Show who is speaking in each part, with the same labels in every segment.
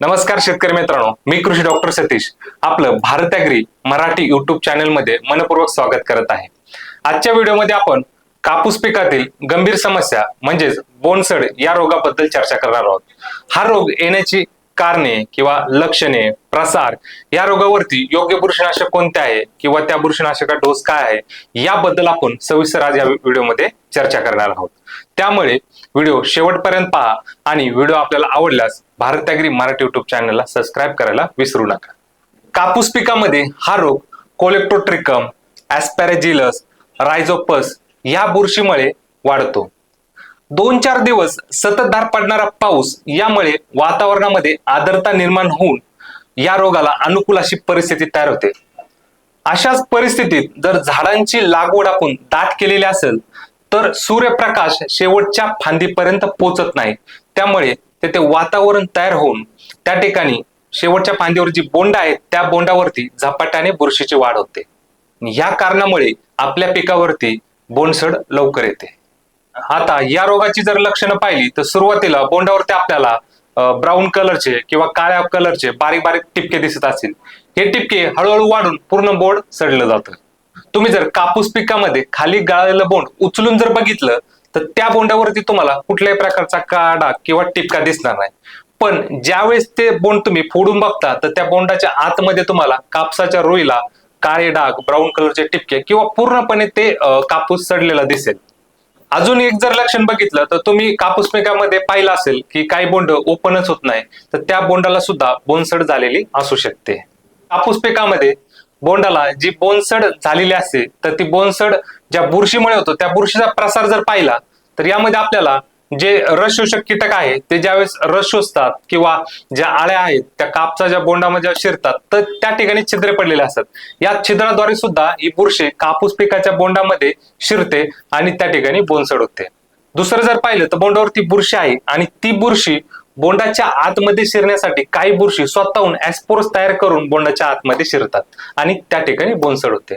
Speaker 1: नमस्कार शेतकरी मित्रांनो मी कृषी डॉक्टर सतीश. आपलं भारत ॲग्री मराठी युट्यूब चॅनलमध्ये मनपूर्वक स्वागत करत आहे. आजच्या व्हिडिओमध्ये आपण कापूस पिकातील गंभीर समस्या म्हणजेच बोनसड या रोगाबद्दल चर्चा करणार आहोत. हा रोग येण्याची कारणे किंवा लक्षणे प्रसार या रोगावरती योग्य बुरशीनाशक कोणते आहे किंवा त्या बुरशीनाशका डोस काय आहे याबद्दल आपण सविस्तर आज या व्हिडिओमध्ये चर्चा करणार आहोत. त्यामुळे व्हिडिओ शेवटपर्यंत पहा आणि व्हिडिओ आपल्याला आवडल्यास भारत ॲग्री मराठी युट्यूब चॅनलला सबस्क्राईब करायला विसरू नका. कापूस पिकामध्ये हा रोग कोलेक्ट्रोट्रिकम ऍस्पॅरेजिलस रायझोपस या बुरशीमुळे वाढतो. दोन चार दिवस सततधार पडणारा पाऊस यामुळे वातावरणामध्ये आर्द्रता निर्माण होऊन या रोगाला अनुकूल अशी परिस्थिती तयार होते. अशाच परिस्थितीत जर झाडांची लागवड आपण दाट केलेली असेल तर सूर्यप्रकाश शेवटच्या फांदीपर्यंत पोचत नाही. त्यामुळे तेथे वातावरण तयार होऊन त्या ठिकाणी शेवटच्या फांदीवर जी बोंड आहेत त्या बोंडावरती झपाट्याने बुरशीची वाढ होते. या कारणामुळे आपल्या पिकावरती बोंडसड लवकर येते. आता या रोगाची जर लक्षणं पाहिली तर सुरुवातीला बोंडावरती आपल्याला ब्राऊन कलरचे किंवा काळ्या कलरचे बारीक बारीक टिपके दिसत असतील. हे टिपके हळूहळू वाढून पूर्ण बोंड सडलं जातं. तुम्ही जर कापूस पिकामध्ये खाली गाळलेलं बोंड उचलून जर बघितलं तर त्या बोंडावरती तुम्हाला कुठल्याही प्रकारचा काडा किंवा टिपका दिसणार नाही. पण ज्यावेळेस ते बोंड तुम्ही फोडून बघता तर त्या बोंडाच्या आतमध्ये तुम्हाला कापसाच्या रोईला काळे डाग ब्राऊन कलरचे टिपके किंवा पूर्णपणे ते कापूस सडलेला दिसेल. अजून एक जर लक्षण बघितलं तर तुम्ही कापूस पिकामध्ये पाहिलं असेल की काही बोंड ओपनच होत नाही तर त्या बोंडाला सुद्धा बोनसड झालेली असू शकते. कापूस पिकामध्ये बोंडाला जी बोनसड झालेली असते तर ती बोनसड ज्या बुरशीमुळे होतो त्या बुरशीचा प्रसार जर पाहिला तर यामध्ये आपल्याला जे रस शोषक कीटक आहे ते ज्यावेळेस रस शोषतात किंवा ज्या आळ्या आहेत त्या कापसाच्या बोंडामध्ये शिरतात तर त्या ठिकाणी छिद्रे पडलेले असतात. या छिद्राद्वारे सुद्धा ही बुरशी कापूस पिकाच्या बोंडामध्ये शिरते आणि त्या ठिकाणी बोनसड होते. दुसरं जर पाहिलं तर बोंडावरती बुरशी आहे आणि ती बुरशी बोंडाच्या आतमध्ये शिरण्यासाठी काही बुरशी स्वतःहून ऍस्पोरस तयार करून बोंडाच्या आतमध्ये शिरतात आणि त्या ठिकाणी बोनसड होते.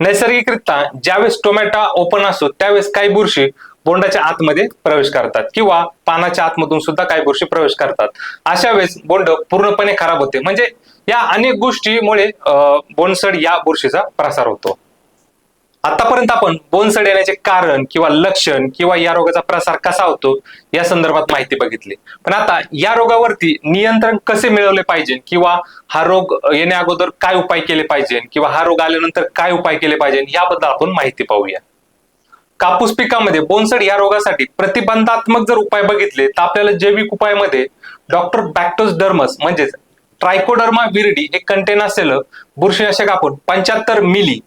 Speaker 1: नैसर्गिकरित्या ज्यावेळेस टोमॅटो ओपन असतो त्यावेळेस काही बुरशी बोंडाच्या आतमध्ये प्रवेश करतात किंवा पानाच्या आतमधून सुद्धा काही बुरशी प्रवेश करतात. अशा वेळेस बोंड पूर्णपणे खराब होते. म्हणजे या अनेक गोष्टीमुळे बोंडसड या बुरशीचा प्रसार होतो. आतापर्यंत आपण बोनसड येण्याचे कारण किंवा लक्षण किंवा या रोगाचा प्रसार कसा होतो या संदर्भात माहिती बघितली. पण आता या रोगावरती नियंत्रण कसे मिळवले पाहिजे किंवा हा रोग येण्या अगोदर काय उपाय केले पाहिजे किंवा हा रोग आल्यानंतर काय उपाय केले पाहिजे याबद्दल आपण माहिती पाहूया. कापूस पिकामध्ये बोनसड या रोगासाठी प्रतिबंधात्मक जर उपाय बघितले तर आपल्याला जैविक उपायामध्ये डॉक्टर बॅक्टोस डर्मस म्हणजेच ट्रायकोडर्मा विरडी एक कंटेन असलेलं बुरशीनाशक आपण पंच्याहत्तर मिली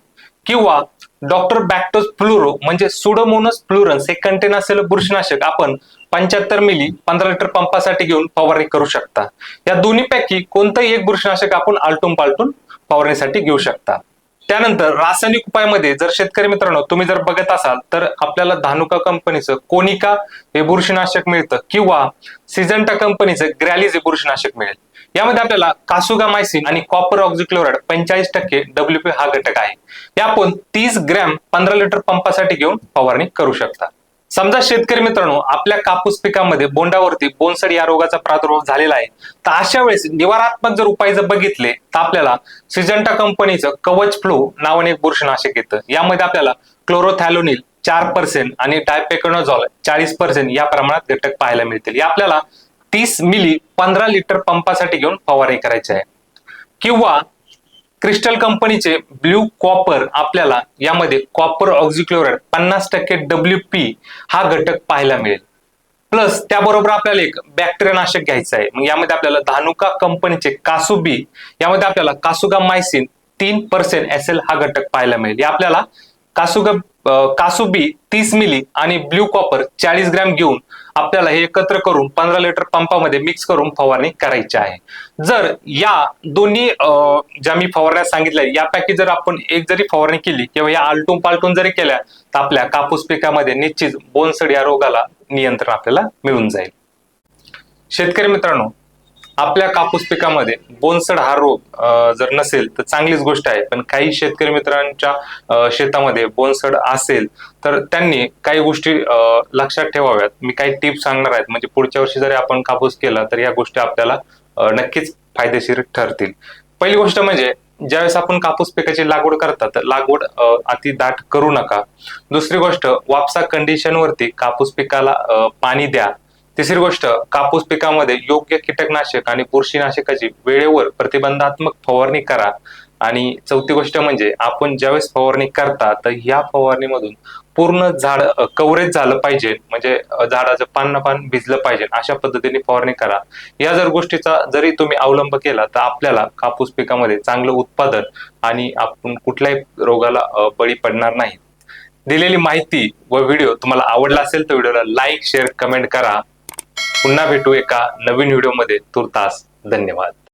Speaker 1: किंवा डॉक्टर बॅक्टोस फ्लुरो म्हणजे सुडोमोनस फ्लुरन्स हे कंटेन असलेलं बुरशीनाशक आपण पंच्याहत्तर मिली पंधरा लिटर पंपासाठी घेऊन फवारणी करू शकता. या दोन्हीपैकी कोणतंही एक बुरशीनाशक आपण आलटून पालटून फवारणीसाठी घेऊ शकता. त्यानंतर रासायनिक उपायामध्ये जर शेतकरी मित्रांनो तुम्ही जर बघत असाल तर आपल्याला धानुका कंपनीचं कोनिका हे बुरशीनाशक मिळतं किंवा सिजंटा कंपनीचं ग्रॅलिज हे बुरशीनाशक मिळेल. यामध्ये आपल्याला कासुगा मायसिन आणि कॉपर ऑक्झिक्लोराइड पंचेचाळीस टक्के डब्ल्यूपी हा घटक आहे. हे आपण तीस ग्रॅम पंधरा लिटर पंपासाठी घेऊन फवारणी करू शकता. समजा शेतकरी मित्रांनो आपल्या कापूस पिकामध्ये बोंडावरती बोनसड या रोगाचा प्रादुर्भाव झालेला आहे तर अशा वेळेस निवारात्मक जर उपाय जर बघितले तर आपल्याला सिजंटा कंपनीचं कवच फ्लू नावाने एक बुरशीनाशक येतं. यामध्ये आपल्याला क्लोरोथॅलोनिल चार पर्सेंट आणि डायपेकोनॉझॉल चाळीस पर्सेंट या प्रमाणात घटक पाहायला मिळतील. या आपल्याला तीस मिली पंधरा लिटर पंपासाठी घेऊन फवारणी करायची आहे. किंवा क्रिस्टल कंपनीचे ब्ल्यू कॉपर आपल्याला यामध्ये कॉपर ऑक्झिक्लोराइड पन्नास टक्के डब्ल्यू पी हा घटक पाहायला मिळेल. प्लस त्याबरोबर आपल्याला एक बॅक्टेरिया नाशक घ्यायचं आहे. मग यामध्ये आपल्याला धानुका कंपनीचे कासुबी यामध्ये आपल्याला कासुगा मायसिन तीन पर्सेंट एस एल हा घटक पाहायला मिळेल. या आपल्याला कासुग कासुबी तीस मिली आणि ब्ल्यू कॉपर चाळीस ग्रॅम घेऊन आपल्याला हे एकत्र करून पंधरा लिटर पंपामध्ये मिक्स करून फवारणी करायची आहे. जर या दोन्ही ज्या मी फवारण्या सांगितल्या यापैकी जर आपण एक जरी फवारणी केली किंवा या आलटून पालटून जरी केल्या तर आपल्या कापूस पिकामध्ये निश्चित बोनसड या रोगाला नियंत्रण आपल्याला मिळून जाईल. शेतकरी मित्रांनो आपल्या कापूस पिकामध्ये बोनसड हा रोग जर नसेल तर चांगलीच गोष्ट आहे. पण काही शेतकरी मित्रांच्या शेतामध्ये बोनसड असेल तर त्यांनी काही गोष्टी लक्षात ठेवाव्यात. मी काही टिप्स सांगणार आहेत. म्हणजे पुढच्या वर्षी जरी आपण कापूस केला तर या गोष्टी आपल्याला नक्कीच फायदेशीर ठरतील. पहिली गोष्ट म्हणजे ज्यावेळेस आपण कापूस पिकाची लागवड करतात तर लागवड अति दाट करू नका. दुसरी गोष्ट वापसा कंडिशनवरती कापूस पिकाला पाणी द्या. तिसरी गोष्ट कापूस पिकामध्ये योग्य कीटकनाशक आणि बुरशीनाशकाची वेळेवर प्रतिबंधात्मक फवारणी करा. आणि चौथी गोष्ट म्हणजे आपण ज्यावेळेस फवारणी करता तर ह्या फवारणीमधून पूर्ण झाड कव्हरेज झालं पाहिजे. म्हणजे झाडाचं पान पान भिजलं पाहिजे. अशा पद्धतीने फवारणी करा. या जर गोष्टीचा जरी तुम्ही अवलंब केला तर आपल्याला कापूस पिकामध्ये चांगलं उत्पादन आणि आपण कुठल्याही रोगाला बळी पडणार नाही. दिलेली माहिती व व्हिडिओ तुम्हाला आवडला असेल तर व्हिडिओला लाईक शेअर कमेंट करा. पुन्हा भेटू एका नवीन व्हिडिओमध्ये. तुर्तास धन्यवाद.